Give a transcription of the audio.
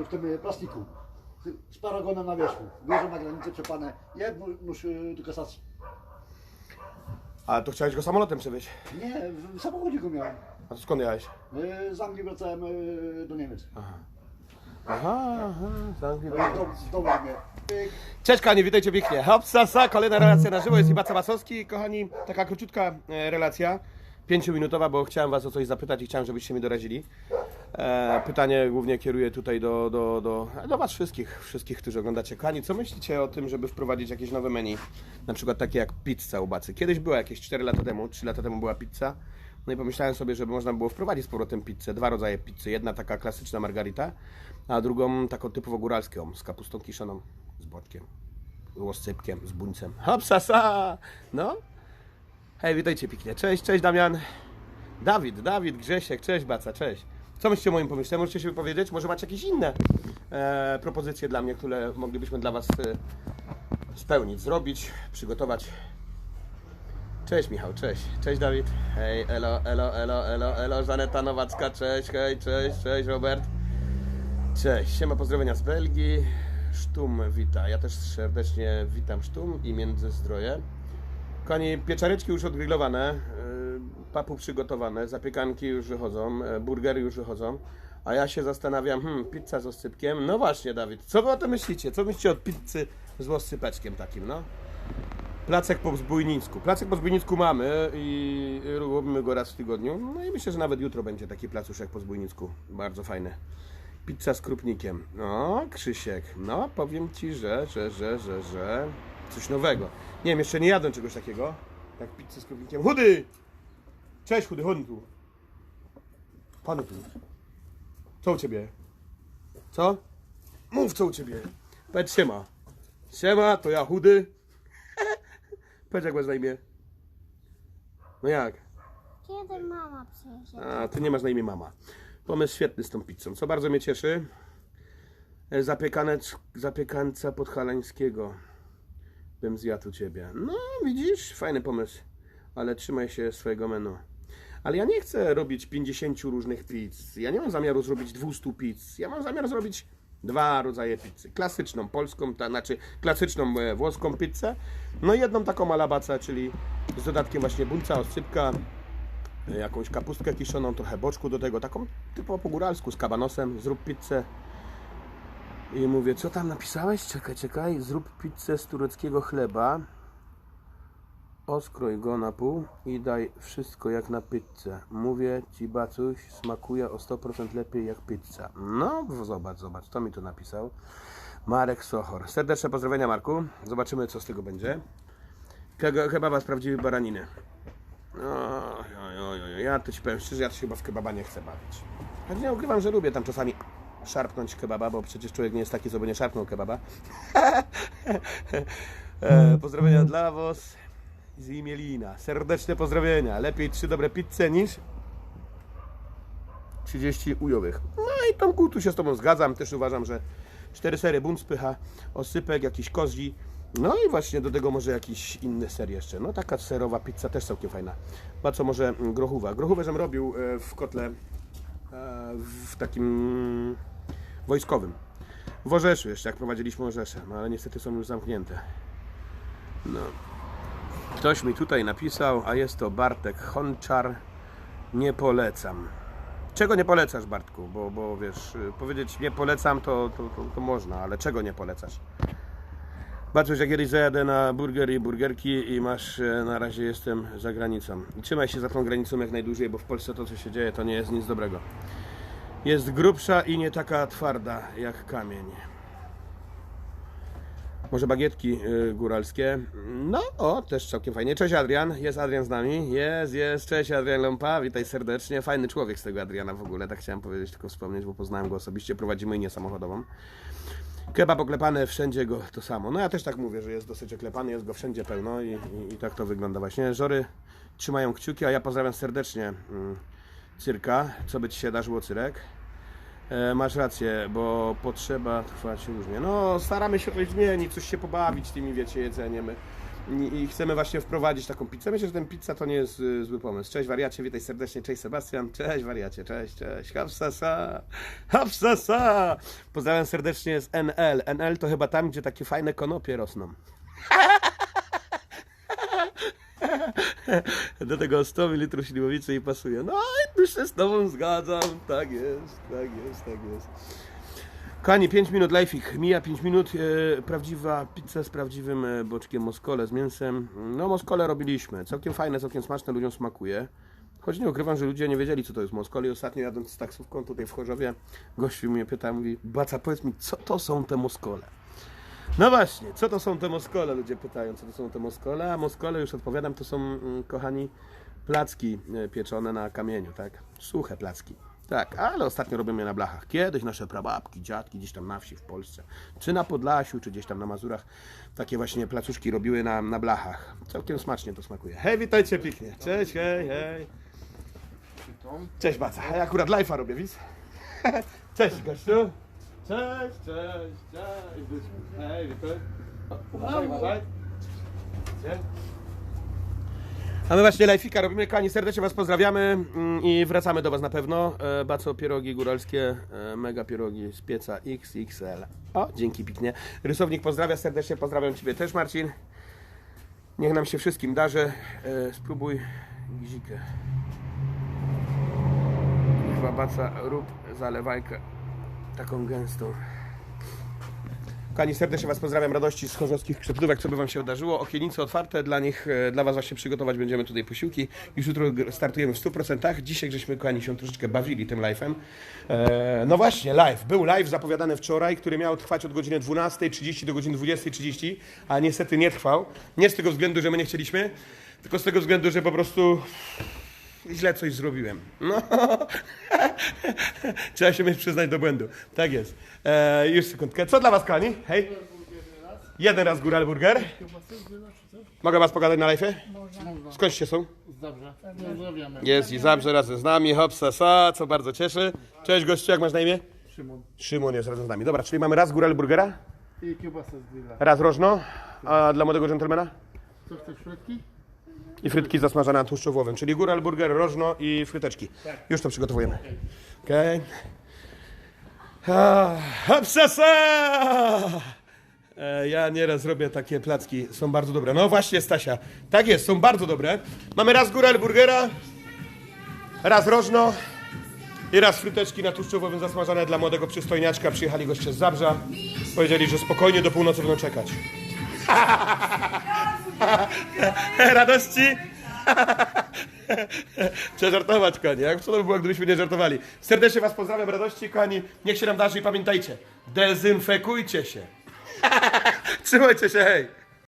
w tym plastiku. Z paragonem na wierzchu. Wieżą na granicę czepane. Je, nóż do kasacji. A to chciałeś go samolotem przewieźć. Nie, w samochodzie go miałem. A to skąd jechałeś? Y, Z Anglii wracałem y, do Niemiec. Aha, aha, z Anglii. W domu mnie. Pyk. Cześć kochani, witajcie pięknie. Hopsa, sa, kolejna relacja na żywo, jest Ibaca Wasowski. Kochani, taka króciutka e, relacja, pięciominutowa, bo chciałem was o coś zapytać i chciałem, żebyście mi dorazili. E, pytanie głównie kieruję tutaj do, do, do, do was wszystkich, wszystkich, którzy oglądacie. Kochani, co myślicie o tym, żeby wprowadzić jakieś nowe menu? Na przykład takie jak pizza u Bacy. Kiedyś była jakieś 4 lata temu, 3 lata temu była pizza. No i pomyślałem sobie, żeby można było wprowadzić z powrotem pizzę. Dwa rodzaje pizzy. Jedna taka klasyczna margarita, a drugą taką typowo góralską, z kapustą kiszoną, z boczkiem łoscypkiem, z buńcem. Hopsasa! No. Hej, witajcie pięknie. Cześć, cześć Damian. Dawid, Dawid, Grzesiek, cześć Baca, cześć. Co myślicie o moim pomyśle? Możecie się wypowiedzieć? Może macie jakieś inne e, propozycje dla mnie, które moglibyśmy dla Was e, spełnić, zrobić, przygotować. Cześć Michał, cześć. Cześć Dawid. Hej, elo, elo, elo, elo, elo, Żaneta Nowacka, cześć, hej, cześć, cześć Robert. Cześć, siema, pozdrowienia z Belgii. Sztum wita. Ja też serdecznie witam Sztum i Międzyzdroje. Kochani, pieczareczki już odgrillowane, yy, papu przygotowane, zapiekanki już wychodzą, yy, burgery już wychodzą. A ja się zastanawiam, hmm, pizza z oscypkiem. No właśnie, Dawid, co wy o tym myślicie? Co myślicie o pizzy z oscypeczkiem takim, no? Placek po Zbójnicku. Placek po Zbójnicku mamy i robimy go raz w tygodniu. No i myślę, że nawet jutro będzie taki placuszek po Zbójnicku. Bardzo fajny. Pizza z krupnikiem. No, Krzysiek, no powiem Ci, że, że, że, że, że coś nowego. Nie wiem, jeszcze nie jadłem czegoś takiego, jak pizzę z krupnikiem. Chudy! Cześć Chudy, chodź tu. Panu tu. Co u Ciebie? Co? Mów co u Ciebie. Powiedz siema. Siema, to ja Chudy. Powiedz jak masz na imię. No jak? Kiedy mama przyjdzie? A, ty nie masz na imię mama. Pomysł świetny z tą pizzą, co bardzo mnie cieszy. E, Zapiekanec, zapiekanca podhalańskiego. Bym zjadł ciebie. No, widzisz? Fajny pomysł. Ale trzymaj się swojego menu. Ale ja nie chcę robić 50 różnych pizz. Ja nie mam zamiaru zrobić 200 pizz. Ja mam zamiar zrobić dwa rodzaje pizzy. Klasyczną polską, ta, znaczy klasyczną e, włoską pizzę. No i jedną taką alabacę, czyli z dodatkiem właśnie buńca, oscypka, jakąś kapustkę kiszoną, trochę boczku do tego, taką typowo po góralsku z kabanosem, zrób pizzę. I mówię, co tam napisałeś? Czekaj, czekaj, zrób pizzę z tureckiego chleba, oskrój go na pół i daj wszystko jak na pizzę. Mówię Ci, Bacuś, smakuje o 100% lepiej jak pizza. No, zobacz, zobacz, to mi to napisał. Marek Sochor. Serdeczne pozdrowienia, Marku. Zobaczymy, co z tego będzie. Kebaba z prawdziwej baraniny. Oj, oj, oj, ja to ci powiem szczerze, ja to się chyba w kebaba nie chcę bawić. Choć nie ukrywam, że lubię tam czasami szarpnąć kebaba, bo przecież człowiek nie jest taki, co by nie szarpnął kebaba. e, pozdrowienia dla was z Imielina. Serdeczne pozdrowienia. Lepiej trzy dobre pizze niż 30 ujowych. No i Tomku, tu się z Tobą zgadzam. Też uważam, że cztery sery bunt spycha, osypek, jakiś kozji. No i właśnie do tego może jakiś inny ser jeszcze. No taka serowa pizza też całkiem fajna. Ma co może mm, grochówę. Grochówę żem robił e, w kotle w takim wojskowym. W Orzeszu jeszcze, jak prowadziliśmy Orzesze. No ale niestety są już zamknięte. No. Ktoś mi tutaj napisał, a jest to Bartek Honczar. Nie polecam. Czego nie polecasz, Bartku? Bo, bo wiesz, powiedzieć nie polecam to, to, to, to można, ale czego nie polecasz? Bartuś, ja kiedyś zajadę na burgery i burgerki i masz, e, na razie jestem za granicą. Trzymaj się za tą granicą jak najdłużej, bo w Polsce to, co się dzieje, to nie jest nic dobrego. Jest grubsza i nie taka twarda jak kamień. Może bagietki y, góralskie. No, o, też całkiem fajnie. Cześć Adrian, jest Adrian z nami. Jest, jest, cześć Adrian Lompa, witaj serdecznie. Fajny człowiek z tego Adriana w ogóle, tak chciałem powiedzieć, tylko wspomnieć, bo poznałem go osobiście, prowadzi myjnię samochodową. Kebab oklepany, wszędzie go to samo. No ja też tak mówię, że jest dosyć oklepany, jest go wszędzie pełno i, i, i tak to wygląda właśnie. Żory trzymają kciuki, a ja pozdrawiam serdecznie mm, Cyrka, co by Ci się darzyło Cyrek. E, masz rację, bo potrzeba trwać różnie. No staramy się coś zmienić, coś się pobawić tymi, wiecie, jedzeniem. I, chcemy właśnie wprowadzić taką pizzę. Myślę, że ten pizza to nie jest y, zły pomysł. Cześć wariacie, witaj serdecznie, cześć Sebastian, cześć wariacie, cześć, cześć, hapsasa, hapsasa. Pozdrawiam serdecznie z NL. NL to chyba tam, gdzie takie fajne konopie rosną. Do tego 100 ml śliwowicy i pasuje. No tu się z tobą zgadzam. Tak jest, tak jest, tak jest. Kochani, 5 minut live'ik. Mija 5 minut. E, prawdziwa pizza z prawdziwym e, boczkiem moskole z mięsem. No moskole robiliśmy. Całkiem fajne, całkiem smaczne, ludziom smakuje. Choć nie ukrywam, że ludzie nie wiedzieli, co to jest moskole. I ostatnio jadąc z taksówką tutaj w Chorzowie, gościu mnie pyta, mówi, Baca, powiedz mi, co to są te moskole? No właśnie, co to są te moskole? Ludzie pytają, co to są te moskole, a moskole, już odpowiadam, to są, mm, kochani, placki e, pieczone na kamieniu, tak? Suche placki. Tak, ale ostatnio robimy je na blachach. Kiedyś nasze prababki, dziadki gdzieś tam na wsi w Polsce, czy na Podlasiu, czy gdzieś tam na Mazurach, takie właśnie placuszki robiły na, na blachach. Całkiem smacznie to smakuje. Hej, witajcie pięknie. Cześć, hej, hej. Cześć, Baca. Ja akurat live'a robię, widz? Cześć, gościu. Cześć, cześć, cześć. Hej, witaj. Uważaj, uważaj. Gdzie? A my właśnie live'ika robimy, kochani, serdecznie Was pozdrawiamy mm, i wracamy do Was na pewno. E, Baco pierogi góralskie, e, mega pierogi z pieca XXL. O, dzięki pięknie. Rysownik pozdrawia serdecznie, pozdrawiam Ciebie też Marcin. Niech nam się wszystkim darzy. E, Spróbuj gizikę. Chyba Baca, rób zalewajkę taką gęstą. Kochani, serdecznie Was pozdrawiam, radości z chorzowskich krzeptówek, co by Wam się wydarzyło. Okienice otwarte dla nich, e, dla Was właśnie przygotować będziemy tutaj posiłki. Już jutro startujemy w 100%. Dzisiaj żeśmy, kochani, się troszeczkę bawili tym live'em. E, no właśnie, live. Był live zapowiadany wczoraj, który miał trwać od godziny 12.30 do godziny 20.30, a niestety nie trwał. Nie z tego względu, że my nie chcieliśmy, tylko z tego względu, że po prostu źle coś zrobiłem. No. Trzeba się mieć przyznać do błędu. Tak jest. E, już sekundkę. Co dla Was, kochani? Hej. Jeden raz góral burger. Mogę Was pogadać na live? Skądście są? Dobrze, pozdrawiamy. Jest i Zabrze razem z nami. Hopsa sa, co bardzo cieszy. Cześć gościu, jak masz na imię? Szymon. Szymon jest razem z nami. Dobra, czyli mamy raz góral burgera, I kiełbasa z grilla. raz rożno, a dla młodego dżentelmena? Co chcesz, frytki? I frytki zasmażane na tłuszczu wołowym, czyli góral, burger, rożno i fryteczki. Już to przygotowujemy. Okej. Okay. E, Ja nieraz robię takie placki, są bardzo dobre. No właśnie, Stasia. Tak jest, są bardzo dobre. Mamy raz góral burgera, raz rożno i raz fryteczki na tłuszczu wołowym zasmażane dla młodego przystojniaczka. Przyjechali goście z Zabrza. Powiedzieli, że spokojnie do północy będą czekać. Radości? Trzeba żartować, kochani. Jak to by było, gdybyśmy nie żartowali? Serdecznie Was pozdrawiam, radości, kochani. Niech się nam darzy i pamiętajcie, dezynfekujcie się. Trzymajcie się, hej.